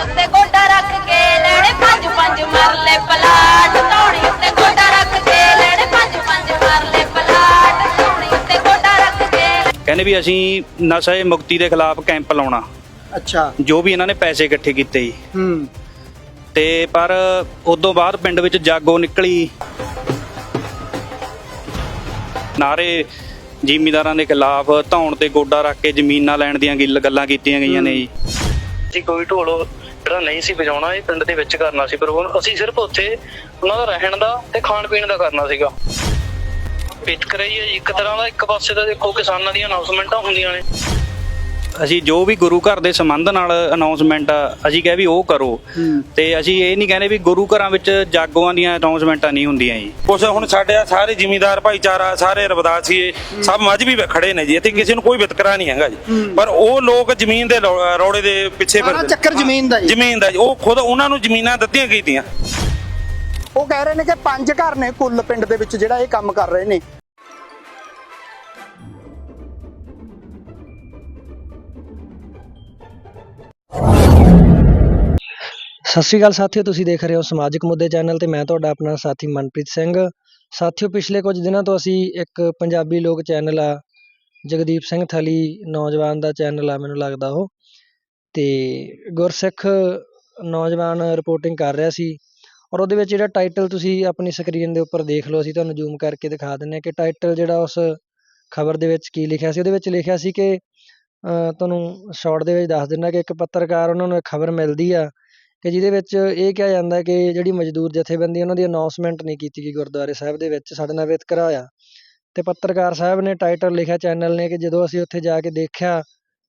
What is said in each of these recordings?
ਉੱਤੇ ਗੋਡਾ ਰੱਖ ਕੇ ਲੈਣੇ ਪੰਜ ਪੰਜ ਮਰਲੇ ਪਲਾਟ। ਧੌਣੀ ਉੱਤੇ ਗੋਡਾ ਰੱਖ ਕੇ ਲੈਣੇ ਪੰਜ ਪੰਜ ਮਰਲੇ ਪਲਾਟ। ਧੌਣੀ ਉੱਤੇ ਗੋਡਾ ਰੱਖ ਕੇ ਕਹਿੰਦੇ ਵੀ ਅਸੀਂ ਨਸ਼ੇ ਮੁਕਤੀ ਦੇ ਖਿਲਾਫ ਕੈਂਪ ਲਾਉਣਾ। ਅੱਛਾ। ਜੋ ਵੀ ਇਹਨਾਂ ਨੇ ਪੈਸੇ ਇਕੱਠੇ ਕੀਤੇ ਜੀ। ਹੂੰ। ਤੇ ਪਰ ਉਦੋਂ ਬਾਅਦ ਪਿੰਡ ਵਿੱਚ ਜਾਗੋ ਨਿਕਲੀ। ਨਾਰੇ ਜ਼ਿਮੀਂਦਾਰਾਂ ਦੇ ਖਿਲਾਫ ਧੌਣ ਤੇ ਗੋਡਾ ਰੱਖ ਕੇ ਜ਼ਮੀਨਾਂ ਲੈਣ ਦੀਆਂ ਗਿੱਲ ਗੱਲਾਂ ਕੀਤੀਆਂ ਗਈਆਂ ਨੇ ਜੀ। ਅਸੀਂ ਕੋਈ ਢੋਲ ਜਿਹੜਾ ਨਹੀਂ ਸੀ ਵਜਾਉਣਾ, ਇਹ ਪਿੰਡ ਦੇ ਵਿੱਚ ਕਰਨਾ ਸੀ। ਪਰ ਉਹ ਅਸੀਂ ਸਿਰਫ ਉੱਥੇ ਉਹਨਾਂ ਦਾ ਰਹਿਣ ਦਾ ਤੇ ਖਾਣ ਪੀਣ ਦਾ ਕਰਨਾ ਸੀਗਾ। ਵਿਤਕਰਾ ਹੀ ਹੈ ਇੱਕ ਤਰ੍ਹਾਂ ਦਾ ਇੱਕ ਪਾਸੇ ਤਾਂ ਦੇਖੋ ਕਿਸਾਨਾਂ ਦੀਆਂ ਅਨਾਉਂਸਮੈਂਟਾਂ ਹੁੰਦੀਆਂ ਨੇ। ਅਸੀਂ ਜੋ ਵੀ ਗੁਰੂ ਘਰ ਦੇ ਸੰਬੰਧ ਨਾਲ ਅਨਾਉਂਸਮੈਂਟ ਅਸੀਂ ਕਿਹਾ ਵੀ ਉਹ ਕਰੋ। ਤੇ ਅਸੀਂ ਇਹ ਨਹੀਂ ਕਹਿੰਦੇ ਵੀ ਗੁਰੂ ਘਰਾਂ ਵਿੱਚ ਜਾਗੋਆਂ ਦੀਆਂ ਅਨਾਉਂਸਮੈਂਟਾਂ ਨਹੀਂ ਹੁੰਦੀਆਂ ਜੀ। ਕੁਛ ਹੁਣ ਸਾਡੇ ਆ ਸਾਰੇ ਜ਼ਿਮੀਂਦਾਰ ਭਾਈਚਾਰਾ ਸਾਰੇ ਰਬਦਾਸੀਏ ਸਭ ਮਜਬੀ ਖੜੇ ਨੇ ਜੀ। ਇੱਥੇ ਕਿਸੇ ਨੂੰ ਕੋਈ ਵਿਤਕਰਾ ਨਹੀਂ ਹੈਗਾ ਜੀ। ਪਰ ਉਹ ਲੋਕ ਜ਼ਮੀਨ ਦੇ ਰੌ- ਰੌਲੇ ਦੇ ਪਿੱਛੇ ਫਿਰਦੇ ਚੱਕਰ ਜ਼ਮੀਨ ਦਾ ਜੀ। ਜ਼ਮੀਨ ਦਾ ਜੀ। ਉਹ ਖੁਦ ਉਹਨਾਂ ਨੂੰ ਜ਼ਮੀਨਾਂ ਦਿੱਤੀਆਂ ਕੀਤੀਆਂ। ਉਹ ਕਹਿ ਰਹੇ ਨੇ ਕਿ ਪੰਜ ਘਰ ਨੇ ਕੁੱਲ ਪਿੰਡ ਦੇ ਵਿੱਚ ਜਿਹੜਾ ਇਹ ਕੰਮ ਕਰ ਰਹੇ ਨੇ। ਸਤਿ ਸ਼੍ਰੀ ਅਕਾਲ ਸਾਥੀਓ, ਤੁਸੀਂ ਦੇਖ ਰਹੇ ਹੋ ਸਮਾਜਿਕ ਮੁੱਦੇ ਚੈਨਲ ਤੇ ਮੈਂ ਤੁਹਾਡਾ ਆਪਣਾ ਸਾਥੀ ਮਨਪ੍ਰੀਤ ਸਿੰਘ। ਸਾਥੀਓ, ਪਿਛਲੇ ਕੁਝ ਦਿਨਾਂ ਤੋਂ ਅਸੀਂ ਇੱਕ ਪੰਜਾਬੀ ਲੋਕ ਚੈਨਲ ਆ, ਜਗਦੀਪ ਸਿੰਘ ਥਲੀ ਨੌਜਵਾਨ ਦਾ ਚੈਨਲ ਆ, ਮੈਨੂੰ ਲੱਗਦਾ ਉਹ। ਤੇ ਗੁਰਸਿੱਖ ਨੌਜਵਾਨ ਰਿਪੋਰਟਿੰਗ ਕਰ ਰਿਹਾ ਸੀ ਔਰ ਉਹਦੇ ਵਿੱਚ ਜਿਹੜਾ ਟਾਈਟਲ ਤੁਸੀਂ ਆਪਣੀ ਸਕਰੀਨ ਦੇ ਉੱਪਰ ਦੇਖ ਲਓ, ਅਸੀਂ ਤੁਹਾਨੂੰ ਜ਼ੂਮ ਕਰਕੇ ਦਿਖਾ ਦਿੰਨੇ ਕਿ ਟਾਈਟਲ ਜਿਹੜਾ ਉਸ ਖਬਰ ਦੇ ਵਿੱਚ ਕੀ ਲਿਖਿਆ ਸੀ। ਉਹਦੇ ਵਿੱਚ ਲਿਖਿਆ ਸੀ ਕਿ ਤੁਹਾਨੂੰ ਸ਼ਾਰਟ ਦੇ ਵਿੱਚ ਦੱਸ ਦਿੰਦਾ ਕਿ ਇੱਕ ਪੱਤਰਕਾਰ ਉਹਨਾਂ ਨੂੰ ਇੱਕ ਖਬਰ ਮਿਲਦੀ ਆ ਕਿ ਜਿਹਦੇ ਵਿੱਚ ਇਹ ਕਿਹਾ ਜਾਂਦਾ ਕਿ ਜਿਹੜੀ ਮਜ਼ਦੂਰ ਜਥੇਬੰਦੀ ਉਹਨਾਂ ਦੀ ਅਨਾਊਂਸਮੈਂਟ ਨਹੀਂ ਕੀਤੀ ਗਈ ਗੁਰਦੁਆਰੇ ਸਾਹਿਬ ਦੇ ਵਿੱਚ। ਸਾਡੇ ਨਾਲ ਵਿਤਕਰਾ ਹੋਇਆ। ਤੇ ਪੱਤਰਕਾਰ ਸਾਹਿਬ ਨੇ ਟਾਈਟਲ ਲਿਖਿਆ ਚੈਨਲ ਨੇ ਕਿ ਜਦੋਂ ਅਸੀਂ ਉੱਥੇ ਜਾ ਕੇ ਦੇਖਿਆ,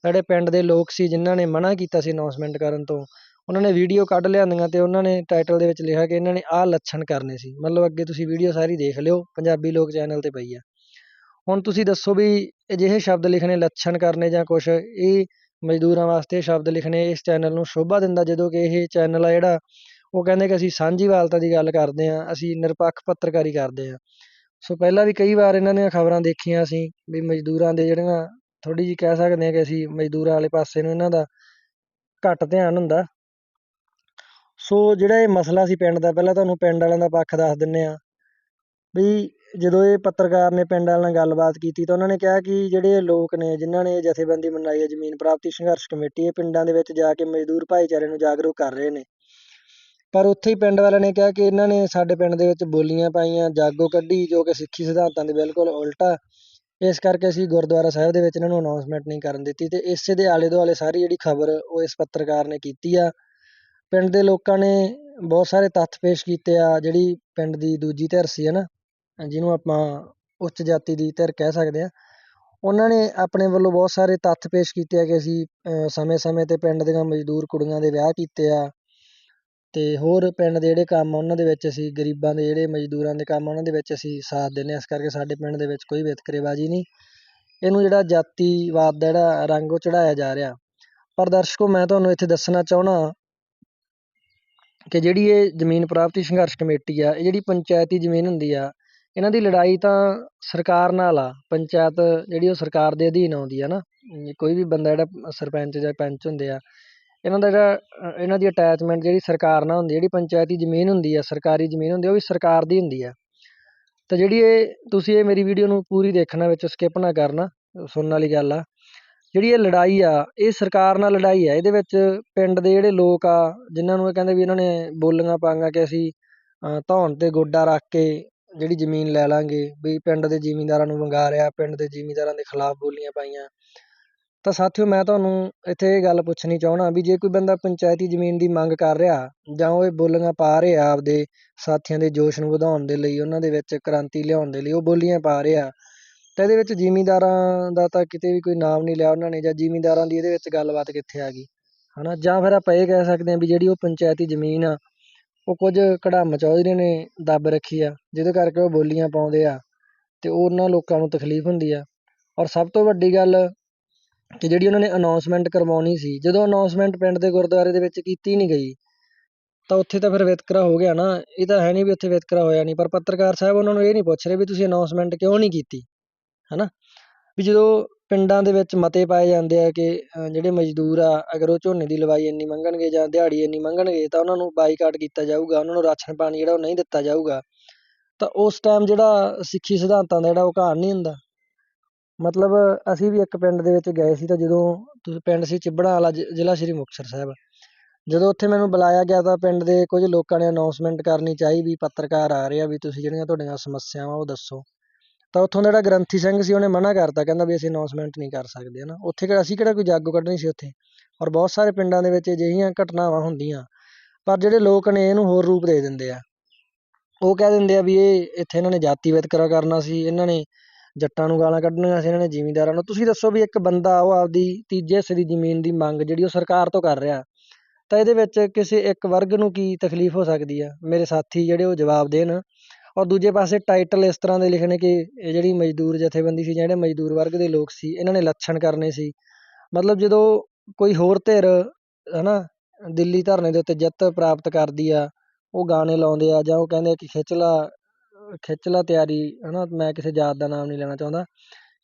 ਸਾਡੇ ਪਿੰਡ ਦੇ ਲੋਕ ਸੀ ਜਿਨ੍ਹਾਂ ਨੇ ਮਨਾ ਕੀਤਾ ਸੀ ਅਨਾਊਂਸਮੈਂਟ ਕਰਨ ਤੋਂ, ਉਹਨਾਂ ਨੇ ਵੀਡੀਓ ਕੱਢ ਲਿਆਂਦੀਆਂ ਅਤੇ ਉਹਨਾਂ ਨੇ ਟਾਈਟਲ ਦੇ ਵਿੱਚ ਲਿਖਿਆ ਕਿ ਇਹਨਾਂ ਨੇ ਆਹ ਲੱਛਣ ਕਰਨੇ ਸੀ। ਮਤਲਬ ਅੱਗੇ ਤੁਸੀਂ ਵੀਡੀਓ ਸਾਰੀ ਦੇਖ ਲਿਓ, ਪੰਜਾਬੀ ਲੋਕ ਚੈਨਲ ਤੇ ਪਈ ਆ। ਹੁਣ ਤੁਸੀਂ ਦੱਸੋ ਵੀ ਅਜਿਹੇ ਸ਼ਬਦ ਲਿਖਣੇ ਲੱਛਣ ਕਰਨੇ ਜਾਂ ਕੁਛ, ਇਹ ਮਜ਼ਦੂਰਾਂ ਵਾਸਤੇ ਸ਼ਬਦ ਲਿਖਣੇ ਇਸ ਚੈਨਲ ਨੂੰ ਸ਼ੋਭਾ ਦਿੰਦਾ, ਜਦੋਂ ਕਿ ਇਹ ਚੈਨਲ ਆ ਜਿਹੜਾ, ਉਹ ਕਹਿੰਦੇ ਕਿ ਅਸੀਂ ਸਾਂਝੀ ਵਾਲਤਾ ਦੀ ਗੱਲ ਕਰਦੇ ਹਾਂ, ਅਸੀਂ ਨਿਰਪੱਖ ਪੱਤਰਕਾਰੀ ਕਰਦੇ ਹਾਂ। ਸੋ ਪਹਿਲਾਂ ਵੀ ਕਈ ਵਾਰ ਇਹਨਾਂ ਦੀਆਂ ਖਬਰਾਂ ਦੇਖੀਆਂ ਅਸੀਂ, ਵੀ ਮਜ਼ਦੂਰਾਂ ਦੇ ਜਿਹੜੀਆਂ ਥੋੜ੍ਹੀ ਜਿਹੀ ਕਹਿ ਸਕਦੇ ਹਾਂ ਕਿ ਅਸੀਂ ਮਜ਼ਦੂਰਾਂ ਵਾਲੇ ਪਾਸੇ ਨੂੰ ਇਹਨਾਂ ਦਾ ਘੱਟ ਧਿਆਨ ਹੁੰਦਾ। ਸੋ ਜਿਹੜਾ ਇਹ ਮਸਲਾ ਸੀ ਪਿੰਡ ਦਾ, ਪਹਿਲਾਂ ਤੁਹਾਨੂੰ ਪਿੰਡ ਵਾਲਿਆਂ ਦਾ ਪੱਖ ਦੱਸ ਦਿੰਦੇ ਹਾਂ, ਵੀ ਜਦੋਂ ਇਹ ਪੱਤਰਕਾਰ ਨੇ ਪਿੰਡ ਵਾਲਿਆਂ ਨਾਲ ਗੱਲਬਾਤ ਕੀਤੀ ਤਾਂ ਉਹਨਾਂ ਨੇ ਕਿਹਾ ਕਿ ਜਿਹੜੇ ਲੋਕ ਨੇ, ਜਿਨ੍ਹਾਂ ਨੇ ਜਥੇਬੰਦੀ ਬਣਾਈ ਹੈ, ਜ਼ਮੀਨ ਪ੍ਰਾਪਤੀ ਸੰਘਰਸ਼ ਕਮੇਟੀ, ਇਹ ਪਿੰਡਾਂ ਦੇ ਵਿੱਚ ਜਾ ਕੇ ਮਜ਼ਦੂਰ ਭਾਈਚਾਰੇ ਨੂੰ ਜਾਗਰੂਕ ਕਰ ਰਹੇ ਨੇ। ਪਰ ਉੱਥੇ ਹੀ ਪਿੰਡ ਵਾਲਿਆਂ ਨੇ ਕਿਹਾ ਕਿ ਇਹਨਾਂ ਨੇ ਸਾਡੇ ਪਿੰਡ ਦੇ ਵਿੱਚ ਬੋਲੀਆਂ ਪਾਈਆਂ, ਜਾਗੋ ਕੱਢੀ, ਜੋ ਕਿ ਸਿੱਖੀ ਸਿਧਾਂਤਾਂ ਦੇ ਬਿਲਕੁਲ ਉਲਟਾ। ਇਸ ਕਰਕੇ ਅਸੀਂ ਗੁਰਦੁਆਰਾ ਸਾਹਿਬ ਦੇ ਵਿੱਚ ਇਹਨਾਂ ਨੂੰ ਅਨਾਉਂਸਮੈਂਟ ਨਹੀਂ ਕਰਨ ਦਿੱਤੀ ਤੇ ਇਸੇ ਦੇ ਆਲੇ ਦੁਆਲੇ ਸਾਰੀ ਜਿਹੜੀ ਖਬਰ ਉਹ ਇਸ ਪੱਤਰਕਾਰ ਨੇ ਕੀਤੀ ਆ। ਪਿੰਡ ਦੇ ਲੋਕਾਂ ਨੇ ਬਹੁਤ ਸਾਰੇ ਤੱਥ ਪੇਸ਼ ਕੀਤੇ ਆ, ਜਿਹੜੀ ਪਿੰਡ ਦੀ ਦੂਜੀ ਧਿਰ ਸੀ, ਹੈ ਨਾ? ਜਿਹਨੂੰ ਆਪਾਂ ਉੱਚ ਜਾਤੀ ਦੀ ਧਿਰ ਕਹਿ ਸਕਦੇ ਹਾਂ, ਉਹਨਾਂ ਨੇ ਆਪਣੇ ਵੱਲੋਂ ਬਹੁਤ ਸਾਰੇ ਤੱਥ ਪੇਸ਼ ਕੀਤੇ ਆ ਕਿ ਅਸੀਂ ਸਮੇਂ-ਸਮੇਂ ਤੇ ਪਿੰਡ ਦੀਆਂ ਮਜ਼ਦੂਰ ਕੁੜੀਆਂ ਦੇ ਵਿਆਹ ਕੀਤੇ ਆ ਅਤੇ ਹੋਰ ਪਿੰਡ ਦੇ ਜਿਹੜੇ ਕੰਮ ਉਹਨਾਂ ਦੇ ਵਿੱਚ ਅਸੀਂ, ਗਰੀਬਾਂ ਦੇ ਜਿਹੜੇ ਮਜ਼ਦੂਰਾਂ ਦੇ ਕੰਮ ਉਹਨਾਂ ਦੇ ਵਿੱਚ ਅਸੀਂ ਸਾਥ ਦਿੰਦੇ ਹਾਂ, ਇਸ ਕਰਕੇ ਸਾਡੇ ਪਿੰਡ ਦੇ ਵਿੱਚ ਕੋਈ ਵਿਤਕਰੇਬਾਜ਼ੀ ਨਹੀਂ। ਇਹਨੂੰ ਜਿਹੜਾ ਜਾਤੀਵਾਦ ਦਾ ਜਿਹੜਾ ਰੰਗ ਉਹ ਚੜ੍ਹਾਇਆ ਜਾ ਰਿਹਾ। ਪਰ ਦਰਸ਼ਕੋ, ਮੈਂ ਤੁਹਾਨੂੰ ਇੱਥੇ ਦੱਸਣਾ ਚਾਹੁੰਦਾ ਕਿ ਜਿਹੜੀ ਇਹ ਜ਼ਮੀਨ ਪ੍ਰਾਪਤੀ ਸੰਘਰਸ਼ ਕਮੇਟੀ ਆ, ਇਹ ਜਿਹੜੀ ਪੰਚਾਇਤੀ ਜ਼ਮੀਨ ਹੁੰਦੀ ਆ ਇਹਨਾਂ ਦੀ ਲੜਾਈ ਤਾਂ ਸਰਕਾਰ ਨਾਲ ਆ, ਪੰਚਾਇਤ ਜਿਹੜੀ ਉਹ ਸਰਕਾਰ ਦੇ ਅਧੀਨ ਆਉਂਦੀ ਹੈ ਨਾ ਕੋਈ ਵੀ ਬੰਦਾ ਜਿਹੜਾ ਸਰਪੰਚ ਜਾਂ ਪੈਂਚ ਹੁੰਦੇ ਆ, ਇਹਨਾਂ ਦਾ ਜਿਹੜਾ ਇਹਨਾਂ ਦੀ ਅਟੈਚਮੈਂਟ ਜਿਹੜੀ ਸਰਕਾਰ ਨਾਲ ਹੁੰਦੀ ਜਿਹੜੀ ਪੰਚਾਇਤੀ ਜ਼ਮੀਨ ਹੁੰਦੀ ਆ, ਸਰਕਾਰੀ ਜ਼ਮੀਨ ਹੁੰਦੀ ਆ, ਉਹ ਵੀ ਸਰਕਾਰ ਦੀ ਹੁੰਦੀ ਆ। ਤਾਂ ਜਿਹੜੀ ਇਹ, ਤੁਸੀਂ ਇਹ ਮੇਰੀ ਵੀਡੀਓ ਨੂੰ ਪੂਰੀ ਦੇਖਣਾ ਵਿੱਚ ਸਕਿਪ ਨਾ ਕਰਨਾ, ਸੁਣਨ ਵਾਲੀ ਗੱਲ ਆ। ਜਿਹੜੀ ਇਹ ਲੜਾਈ ਆ, ਇਹ ਸਰਕਾਰ ਨਾਲ ਲੜਾਈ ਆ, ਇਹਦੇ ਵਿੱਚ ਪਿੰਡ ਦੇ ਜਿਹੜੇ ਲੋਕ ਆ, ਜਿਨ੍ਹਾਂ ਨੂੰ ਇਹ ਕਹਿੰਦੇ ਵੀ ਇਹਨਾਂ ਨੇ ਬੋਲੀਆਂ ਪਾਈਆਂ ਕਿ ਅਸੀਂ ਧੌਣ ਤੇ ਗੋਡਾ ਰੱਖ ਕੇ ਜਿਹੜੀ ਜ਼ਮੀਨ ਲੈ ਲਾਂਗੇ, ਵੀ ਪਿੰਡ ਦੇ ਜ਼ਿਮੀਂਦਾਰਾਂ ਨੂੰ ਵੰਗਾਰਿਆ ਪਿੰਡ ਦੇ ਜ਼ਿਮੀਂਦਾਰਾਂ ਦੇ ਖਿਲਾਫ ਬੋਲੀਆਂ ਪਾਈਆਂ। ਤਾਂ ਸਾਥੀਓ, ਮੈਂ ਤੁਹਾਨੂੰ ਇੱਥੇ ਇਹ ਗੱਲ ਪੁੱਛਣੀ ਚਾਹੁੰਦਾ ਵੀ ਜੇ ਕੋਈ ਬੰਦਾ ਪੰਚਾਇਤੀ ਜ਼ਮੀਨ ਦੀ ਮੰਗ ਕਰ ਰਿਹਾ, ਜਾਂ ਉਹ ਇਹ ਬੋਲੀਆਂ ਪਾ ਰਿਹਾ ਆਪਦੇ ਸਾਥੀਆਂ ਦੇ ਜੋਸ਼ ਨੂੰ ਵਧਾਉਣ ਦੇ ਲਈ, ਉਹਨਾਂ ਦੇ ਵਿੱਚ ਕ੍ਰਾਂਤੀ ਲਿਆਉਣ ਦੇ ਲਈ ਉਹ ਬੋਲੀਆਂ ਪਾ ਰਿਹਾ, ਤਾਂ ਇਹਦੇ ਵਿੱਚ ਜ਼ਿਮੀਂਦਾਰਾਂ ਦਾ ਤਾਂ ਕਿਤੇ ਵੀ ਕੋਈ ਨਾਮ ਨਹੀਂ ਲਿਆ ਉਹਨਾਂ ਨੇ, ਜਾਂ ਜ਼ਿਮੀਂਦਾਰਾਂ ਦੀ ਇਹਦੇ ਵਿੱਚ ਗੱਲਬਾਤ ਕਿੱਥੇ ਆ ਗਈ? ਹਨਾ? ਜਾਂ ਫਿਰ ਆਪਾਂ ਇਹ ਕਹਿ ਸਕਦੇ ਹਾਂ ਵੀ ਜਿਹੜੀ ਉਹ ਪੰਚਾਇਤੀ ਜ਼ਮੀਨ ਆ ਉਹ ਕੁਝ ਕੜਾਮ ਚੌਧਰੀ ਨੇ ਦੱਬ ਰੱਖੀ ਆ, ਜਿਹਦੇ ਕਰਕੇ ਉਹ ਬੋਲੀਆਂ ਪਾਉਂਦੇ ਆ ਅਤੇ ਉਹਨਾਂ ਲੋਕਾਂ ਨੂੰ ਤਕਲੀਫ ਹੁੰਦੀ ਆ। ਔਰ ਸਭ ਤੋਂ ਵੱਡੀ ਗੱਲ ਕਿ ਜਿਹੜੀ ਉਹਨਾਂ ਨੇ ਅਨਾਊਂਸਮੈਂਟ ਕਰਵਾਉਣੀ ਸੀ, ਜਦੋਂ ਅਨਾਊਂਸਮੈਂਟ ਪਿੰਡ ਦੇ ਗੁਰਦੁਆਰੇ ਦੇ ਵਿੱਚ ਕੀਤੀ ਨਹੀਂ ਗਈ, ਤਾਂ ਉੱਥੇ ਤਾਂ ਫਿਰ ਵਿਤਕਰਾ ਹੋ ਗਿਆ ਨਾ, ਇਹ ਤਾਂ ਹੈ ਨਹੀਂ ਵੀ ਉੱਥੇ ਵਿਤਕਰਾ ਹੋਇਆ ਨਹੀਂ, ਪਰ ਪੱਤਰਕਾਰ ਸਾਹਿਬ ਉਹਨਾਂ ਨੂੰ ਇਹ ਨਹੀਂ ਪੁੱਛ ਰਹੇ ਵੀ ਤੁਸੀਂ ਅਨਾਊਂਸਮੈਂਟ ਕਿਉਂ ਨਹੀਂ ਕੀਤੀ ਹੈ ਨਾ ਵੀ ਜਦੋਂ ਪਿੰਡਾਂ ਦੇ ਵਿੱਚ ਮਤੇ ਪਾਏ ਜਾਂਦੇ ਆ ਕਿ ਜਿਹੜੇ ਮਜ਼ਦੂਰ ਆ, ਅਗਰ ਉਹ ਝੋਨੇ ਦੀ ਲਵਾਈ ਇੰਨੀ ਮੰਗਣਗੇ ਜਾਂ ਦਿਹਾੜੀ ਇੰਨੀ ਮੰਗਣਗੇ, ਤਾਂ ਉਹਨਾਂ ਨੂੰ ਬਾਈਕਾਟ ਕੀਤਾ ਜਾਊਗਾ, ਉਹਨਾਂ ਨੂੰ ਰਾਸ਼ਨ ਪਾਣੀ ਜਿਹੜਾ ਉਹ ਨਹੀਂ ਦਿੱਤਾ ਜਾਊਗਾ। ਤਾਂ ਉਸ ਟਾਈਮ ਜਿਹੜਾ ਸਿੱਖੀ ਸਿਧਾਂਤਾਂ ਦਾ ਜਿਹੜਾ ਉਹ ਘਾਣ ਨਹੀਂ ਹੁੰਦਾ। ਮਤਲਬ ਅਸੀਂ ਵੀ ਇੱਕ ਪਿੰਡ ਦੇ ਵਿੱਚ ਗਏ ਸੀ ਤਾਂ ਜਦੋਂ ਪਿੰਡ ਸੀ ਚਿੱਬੜਾਂ ਵਾਲਾ ਜ਼ਿਲ੍ਹਾ ਸ਼੍ਰੀ ਮੁਕਤਸਰ ਸਾਹਿਬ। ਜਦੋਂ ਉੱਥੇ ਮੈਨੂੰ ਬੁਲਾਇਆ ਗਿਆ ਤਾਂ ਪਿੰਡ ਦੇ ਕੁਝ ਲੋਕਾਂ ਨੇ ਅਨਾਉਂਸਮੈਂਟ ਕਰਨੀ ਚਾਹੀ ਵੀ ਪੱਤਰਕਾਰ ਆ ਰਹੇ ਆ ਵੀ ਤੁਸੀਂ ਜਿਹੜੀਆਂ ਤੁਹਾਡੀਆਂ ਸਮੱਸਿਆਵਾਂ ਉਹ ਦੱਸੋ। ਤਾਂ ਉੱਥੋਂ ਦਾ ਜਿਹੜਾ ਗ੍ਰੰਥੀ ਸਿੰਘ ਸੀ, ਉਹਨੇ ਮਨਾ ਕਰਤਾ, ਕਹਿੰਦਾ ਵੀ ਅਸੀਂ ਅਨਾਉਂਸਮੈਂਟ ਨਹੀਂ ਕਰ ਸਕਦੇ, ਹਨਾ। ਉੱਥੇ ਕਿਹੜਾ, ਅਸੀਂ ਕਿਹੜਾ ਕੋਈ ਜਾਗੋ ਕੱਢਣੀ ਸੀ ਉੱਥੇ? ਔਰ ਬਹੁਤ ਸਾਰੇ ਪਿੰਡਾਂ ਦੇ ਵਿੱਚ ਅਜਿਹੀਆਂ ਘਟਨਾਵਾਂ ਹੁੰਦੀਆਂ, ਪਰ ਜਿਹੜੇ ਲੋਕ ਨੇ ਇਹਨੂੰ ਹੋਰ ਰੂਪ ਦੇ ਦਿੰਦੇ ਆ। ਉਹ ਕਹਿ ਦਿੰਦੇ ਆ ਵੀ ਇਹ, ਇੱਥੇ ਇਹਨਾਂ ਨੇ ਜਾਤੀ ਵਿਤਕਰਾ ਕਰਨਾ ਸੀ, ਇਹਨਾਂ ਨੇ ਜੱਟਾਂ ਨੂੰ ਗਾਲਾਂ ਕੱਢਣੀਆਂ ਸੀ, ਇਹਨਾਂ ਨੇ ਜ਼ਿਮੀਂਦਾਰਾਂ ਨੂੰ। ਤੁਸੀਂ ਦੱਸੋ ਵੀ ਇੱਕ ਬੰਦਾ, ਉਹ ਆਪਦੀ ਤੀਜੇ ਹਿੱਸੇ ਦੀ ਜ਼ਮੀਨ ਦੀ ਮੰਗ ਜਿਹੜੀ ਉਹ ਸਰਕਾਰ ਤੋਂ ਕਰ ਰਿਹਾ, ਤਾਂ ਇਹਦੇ ਵਿੱਚ ਕਿਸੇ ਇੱਕ ਵਰਗ ਨੂੰ ਕੀ ਤਕਲੀਫ ਹੋ ਸਕਦੀ ਆ? ਮੇਰੇ ਸਾਥੀ ਜਿਹੜੇ ਉਹ ਜਵਾਬ ਦੇਣ ਔਰ ਦੂਜੇ ਪਾਸੇ ਟਾਈਟਲ ਇਸ ਤਰ੍ਹਾਂ ਦੇ ਲਿਖਣੇ ਕਿ ਇਹ ਜਿਹੜੀ ਮਜ਼ਦੂਰ ਜਥੇਬੰਦੀ ਸੀ ਜਿਹੜੇ ਮਜ਼ਦੂਰ ਵਰਗ ਦੇ ਲੋਕ ਸੀ, ਇਹਨਾਂ ਨੇ ਲੱਛਣ ਕਰਨੇ ਸੀ। ਮਤਲਬ ਜਦੋਂ ਕੋਈ ਹੋਰ ਧਿਰ ਹੈ ਨਾ ਦਿੱਲੀ ਧਰਨੇ ਦੇ ਉੱਤੇ ਜਿੱਤ ਪ੍ਰਾਪਤ ਕਰਦੀ ਆ, ਉਹ ਗਾਣੇ ਲਾਉਂਦੇ ਆ ਜਾਂ ਉਹ ਕਹਿੰਦੇ ਕਿ ਖਿੱਚਲਾ ਖਿੱਚਲਾ ਤਿਆਰੀ ਹੈ ਨਾ ਮੈਂ ਕਿਸੇ ਜਾਤ ਦਾ ਨਾਮ ਨਹੀਂ ਲੈਣਾ ਚਾਹੁੰਦਾ,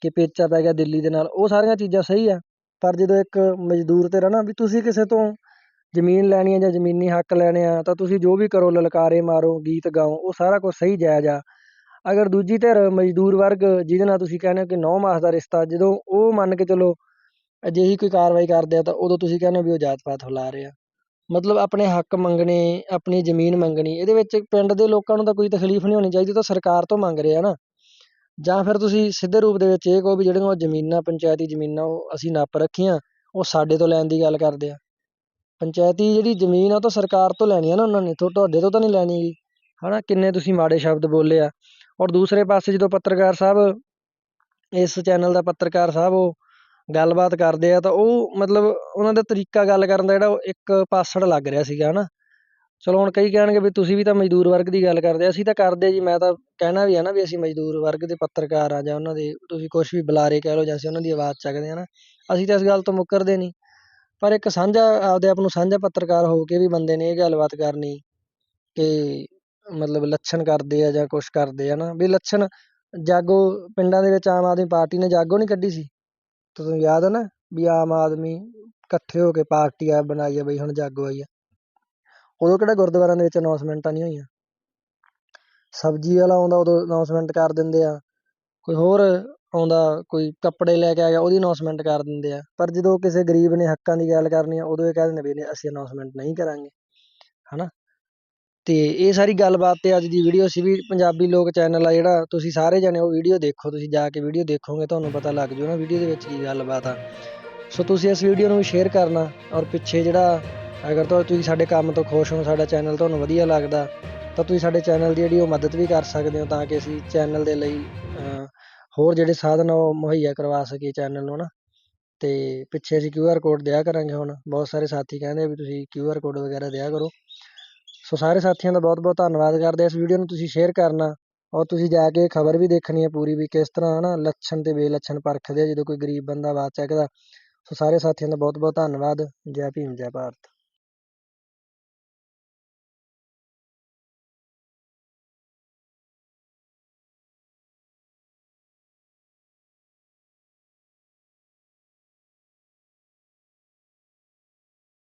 ਕਿ ਪੇਚਾ ਪੈ ਗਿਆ ਦਿੱਲੀ ਦੇ ਨਾਲ, ਉਹ ਸਾਰੀਆਂ ਚੀਜ਼ਾਂ ਸਹੀ ਆ। ਪਰ ਜਦੋਂ ਇੱਕ ਮਜ਼ਦੂਰ ਧਿਰ ਹੈ ਨਾ, ਵੀ ਤੁਸੀਂ ਕਿਸੇ ਤੋਂ ਜ਼ਮੀਨ ਲੈਣੀ ਹੈ ਜਾਂ ਜ਼ਮੀਨੀ ਹੱਕ ਲੈਣੇ ਆ, ਤਾਂ ਤੁਸੀਂ ਜੋ ਵੀ ਕਰੋ, ਲਲਕਾਰੇ ਮਾਰੋ, ਗੀਤ ਗਾਓ, ਉਹ ਸਾਰਾ ਕੁਝ ਸਹੀ ਜਾਇਜ਼ ਆ। ਅਗਰ ਦੂਜੀ ਧਿਰ ਮਜ਼ਦੂਰ ਵਰਗ, ਜਿਹਦੇ ਨਾਲ ਤੁਸੀਂ ਕਹਿੰਦੇ ਹੋ ਕਿ ਨੌ ਮਾਸ ਦਾ ਰਿਸ਼ਤਾ, ਜਦੋਂ ਉਹ ਮੰਨ ਕੇ ਚਲੋ ਅਜਿਹੀ ਕੋਈ ਕਾਰਵਾਈ ਕਰਦੇ ਆ, ਤਾਂ ਉਦੋਂ ਤੁਸੀਂ ਕਹਿੰਦੇ ਹੋ ਵੀ ਉਹ ਜਾਤ ਪਾਤ ਫੈਲਾ ਰਹੇ ਆ। ਮਤਲਬ ਆਪਣੇ ਹੱਕ ਮੰਗਣੇ, ਆਪਣੀ ਜ਼ਮੀਨ ਮੰਗਣੀ, ਇਹਦੇ ਵਿੱਚ ਪਿੰਡ ਦੇ ਲੋਕਾਂ ਨੂੰ ਤਾਂ ਕੋਈ ਤਕਲੀਫ ਨਹੀਂ ਹੋਣੀ ਚਾਹੀਦੀ, ਤਾਂ ਸਰਕਾਰ ਤੋਂ ਮੰਗ ਰਹੇ ਆ ਨਾ। ਜਾਂ ਫਿਰ ਤੁਸੀਂ ਸਿੱਧੇ ਰੂਪ ਦੇ ਵਿੱਚ ਇਹ ਕਹੋ ਵੀ ਜਿਹੜੀਆਂ ਉਹ ਜ਼ਮੀਨਾਂ, ਪੰਚਾਇਤੀ ਜ਼ਮੀਨਾਂ ਉਹ ਅਸੀਂ ਨੱਪ ਰੱਖੀਆਂ, ਉਹ ਸਾਡੇ ਤੋਂ ਲੈਣ ਦੀ ਗੱਲ ਕਰਦੇ ਆ। ਪੰਚਾਇਤੀ ਜਿਹੜੀ ਜ਼ਮੀਨ ਆ ਉਹ ਤਾਂ ਸਰਕਾਰ ਤੋਂ ਲੈਣੀ ਆ ਨਾ ਉਹਨਾਂ ਨੇ, ਤੁਹਾ- ਤੁਹਾਡੇ ਤੋਂ ਤਾਂ ਨਹੀਂ ਲੈਣੀ ਗੀ। ਨਾ ਕਿੰਨੇ ਤੁਸੀਂ ਮਾੜੇ ਸ਼ਬਦ ਬੋਲੇ ਆ। ਔਰ ਦੂਸਰੇ ਪਾਸੇ ਜਦੋਂ ਪੱਤਰਕਾਰ ਸਾਹਿਬ, ਇਸ ਚੈਨਲ ਦਾ ਪੱਤਰਕਾਰ ਸਾਹਿਬ ਉਹ ਗੱਲਬਾਤ ਕਰਦੇ ਆ, ਤਾਂ ਉਹ ਮਤਲਬ ਉਹਨਾਂ ਦਾ ਤਰੀਕਾ ਗੱਲ ਕਰਨ ਦਾ ਜਿਹੜਾ ਉਹ ਇੱਕ ਪਾਸੜ ਲੱਗ ਰਿਹਾ ਸੀਗਾ ਹੈ ਨਾ ਚਲੋ ਹੁਣ ਕਈ ਕਹਿਣਗੇ ਵੀ ਤੁਸੀਂ ਵੀ ਤਾਂ ਮਜ਼ਦੂਰ ਵਰਗ ਦੀ ਗੱਲ ਕਰਦੇ ਆ, ਅਸੀਂ ਤਾਂ ਕਰਦੇ ਜੀ, ਮੈਂ ਤਾਂ ਕਹਿਣਾ ਵੀ ਹੈ ਨਾ ਵੀ ਅਸੀਂ ਮਜ਼ਦੂਰ ਵਰਗ ਦੇ ਪੱਤਰਕਾਰ ਆ ਜਾਂ ਉਹਨਾਂ ਦੇ, ਤੁਸੀਂ ਕੁਛ ਵੀ ਬੁਲਾਰੇ ਕਹਿ ਲਓ ਜਾਂ ਅਸੀਂ ਉਹਨਾਂ ਦੀ ਆਵਾਜ਼ ਚੱਕਦੇ ਹਾਂ ਨਾ। ਅਸੀਂ ਤਾਂ ਇਸ ਗੱਲ ਤੋਂ ਮੁੱਕਰਦੇ ਨਹੀਂ। ਪਰ ਇੱਕ ਸਾਂਝਾ, ਆਪਦੇ ਆਪ ਨੂੰ ਸਾਂਝਾ ਪੱਤਰਕਾਰ ਹੋ ਕੇ ਵੀ ਬੰਦੇ ਨੇ ਇਹ ਗੱਲਬਾਤ ਕਰਨੀ ਕਿ ਮਤਲਬ ਲੱਛਣ ਕਰਦੇ ਆ ਜਾਂ ਕੁਛ ਕਰਦੇ ਆ ਨਾ, ਵੀ ਲੱਛਣ ਜਾਗੋ ਪਿੰਡਾਂ ਦੇ ਵਿੱਚ ਆਮ ਆਦਮੀ ਪਾਰਟੀ ਨੇ ਜਾਗੋ ਨਹੀਂ ਕੱਢੀ ਸੀ। ਤੁਹਾਨੂੰ ਯਾਦ ਹੈ ਨਾ ਵੀ ਆਮ ਆਦਮੀ ਇਕੱਠੇ ਹੋ ਕੇ ਪਾਰਟੀ ਆ ਬਣਾਈ ਆ ਬਈ ਹੁਣ ਜਾਗੋ ਆਈ ਆ। ਉਦੋਂ ਕਿਹੜਾ ਗੁਰਦੁਆਰਿਆਂ ਦੇ ਵਿੱਚ ਅਨਾਉਂਸਮੈਂਟਾਂ ਨਹੀਂ ਹੋਈਆਂ? ਸਬਜ਼ੀ ਵਾਲਾ ਆਉਂਦਾ ਉਦੋਂ ਅਨਾਉਂਸਮੈਂਟ ਕਰ ਦਿੰਦੇ ਆ। ਕੋਈ ਹੋਰ ਆਉਂਦਾ ਕੋਈ ਕੱਪੜੇ ਲੈ ਕੇ ਆ ਗਿਆ ਉਹਦੀ ਅਨਾਊਂਸਮੈਂਟ ਕਰ ਦਿੰਦੇ ਆ। ਪਰ ਜਦੋਂ ਕਿਸੇ ਗਰੀਬ ਨੇ ਹੱਕਾਂ ਦੀ ਗੱਲ ਕਰਨੀ ਆ ਉਦੋਂ ਇਹ ਕਹਿ ਦਿੰਦੇ ਵੀ ਨਹੀਂ, ਅਸੀਂ ਅਨਾਊਂਸਮੈਂਟ ਨਹੀਂ ਕਰਾਂਗੇ ਹੈ ਨਾ ਅਤੇ ਇਹ ਸਾਰੀ ਗੱਲਬਾਤ ਤੇ ਅੱਜ ਦੀ ਵੀਡੀਓ ਸੀ ਵੀ ਪੰਜਾਬੀ ਲੋਕ ਚੈਨਲ ਆ ਜਿਹੜਾ ਤੁਸੀਂ ਸਾਰੇ ਜਣੇ ਉਹ ਵੀਡੀਓ ਦੇਖੋ ਤੁਸੀਂ ਜਾ ਕੇ ਵੀਡੀਓ ਦੇਖੋਗੇ ਤੁਹਾਨੂੰ ਪਤਾ ਲੱਗ ਜੂ ਨਾ ਵੀਡੀਓ ਦੇ ਵਿੱਚ ਕੀ ਗੱਲਬਾਤ ਆ। ਸੋ ਤੁਸੀਂ ਇਸ ਵੀਡੀਓ ਨੂੰ ਸ਼ੇਅਰ ਕਰਨਾ ਔਰ ਪਿੱਛੇ ਜਿਹੜਾ ਅਗਰ ਤੁਸੀਂ ਸਾਡੇ ਕੰਮ ਤੋਂ ਖੁਸ਼ ਹੋ ਸਾਡਾ ਚੈਨਲ ਤੁਹਾਨੂੰ ਵਧੀਆ ਲੱਗਦਾ ਤਾਂ ਤੁਸੀਂ ਸਾਡੇ ਚੈਨਲ ਦੀ ਜਿਹੜੀ ਉਹ ਮਦਦ ਵੀ ਕਰ ਸਕਦੇ ਹੋ ਤਾਂ ਕਿ ਅਸੀਂ ਚੈਨਲ ਦੇ ਲਈ ਹੋਰ ਜਿਹੜੇ ਸਾਧਨ ਆ, ਉਹ ਮੁਹੱਈਆ ਕਰਵਾ ਸਕੀਏ ਚੈਨਲ ਨੂੰ ਹੈ ਨਾ ਅਤੇ ਪਿੱਛੇ ਅਸੀਂ ਕਿਊ ਆਰ ਕੋਡ ਦਿਆ ਕਰਾਂਗੇ ਹੁਣ। ਬਹੁਤ ਸਾਰੇ ਸਾਥੀ ਕਹਿੰਦੇ ਵੀ ਤੁਸੀਂ ਕਿਊ ਆਰ ਕੋਡ ਵਗੈਰਾ ਦਿਆ ਕਰੋ। ਸੋ ਸਾਰੇ ਸਾਥੀਆਂ ਦਾ ਬਹੁਤ ਬਹੁਤ ਧੰਨਵਾਦ ਕਰਦੇ ਇਸ ਵੀਡੀਓ ਨੂੰ ਤੁਸੀਂ ਸ਼ੇਅਰ ਕਰਨਾ, ਔਰ ਤੁਸੀਂ ਜਾ ਕੇ ਖਬਰ ਵੀ ਦੇਖਣੀ ਹੈ ਪੂਰੀ ਵੀ ਕਿਸ ਤਰ੍ਹਾਂ ਹੈ ਨਾ ਲੱਛਣ ਤੇ ਬੇਲੱਛਣ ਪਰਖਦੇ ਆ, ਜਦੋਂ ਕੋਈ ਗਰੀਬ ਬੰਦਾ ਆਵਾਜ਼ ਚੱਕਦਾ ਸੋ ਸਾਰੇ ਸਾਥੀਆਂ ਦਾ ਬਹੁਤ ਬਹੁਤ ਧੰਨਵਾਦ। ਜੈ ਭੀਮ, ਜੈ ਭਾਰਤ।